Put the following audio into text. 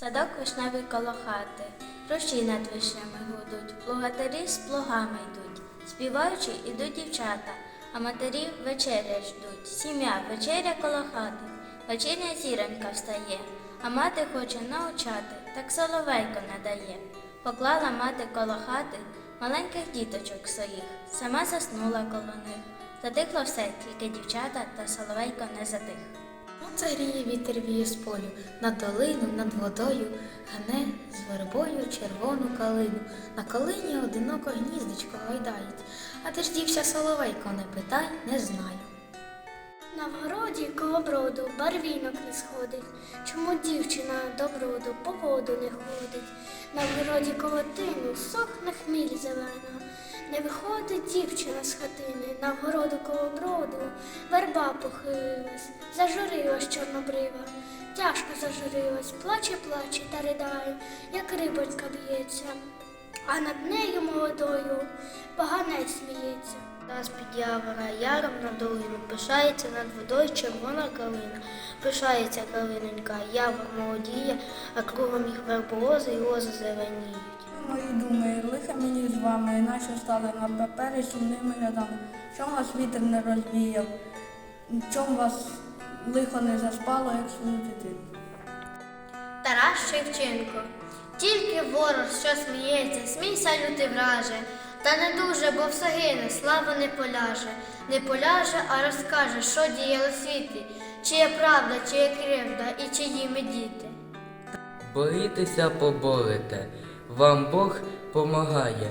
Садок вишневий коло хати, рощі над вишнями гудуть, плугатарі з плугами йдуть, співаючи ідуть дівчата, а матері вечеря ждуть. Сім'я вечеря коло хати, вечірня зіронька встає, а мати хоче научати, так соловейко не дає. Поклала мати коло хати маленьких діточок своїх, сама заснула коло них. Затихло все, тільки дівчата та соловейко не затих. Сонце гріє вітер віє з полю, над долину, над водою, гне з вербою червону калину. На калині одиноко гніздечко гойдають, а де ж дівся соловейко, не питай, не знаю. На вгороді коло броду барвінок не сходить. Чому дівчина до броду по воду не ходить? На вгороді коло тину сохне хміль зелена. Не виходить дівчина з хатини, на вгороду коло броду верба похилилась, зажурилась чорнобрива. Тяжко зажурилась, плаче, плаче та ридає, як рибонька б'ється. А над нею молодою поганець сміється. Нас під явора яром на долину, пишається над водою червона калина. Пишається калинонька, явор молодіє, а кругом їх верболози і лози зеленіють. Мої думи, лиха мені з вами, наче стали на папері сумними рядами. Чом вас вітер не розвіяв, чом вас лихо не заспало, як свою дитину. Тарас Шевченко. Тільки ворог, що сміється, смійся, лютий враже. Та не дуже, бо все гине, слава не поляже. Не поляже, а розкаже, що діяло світі, чия правда, чия кривда і чиї ми діти. Борітеся, поборете, вам Бог помагає,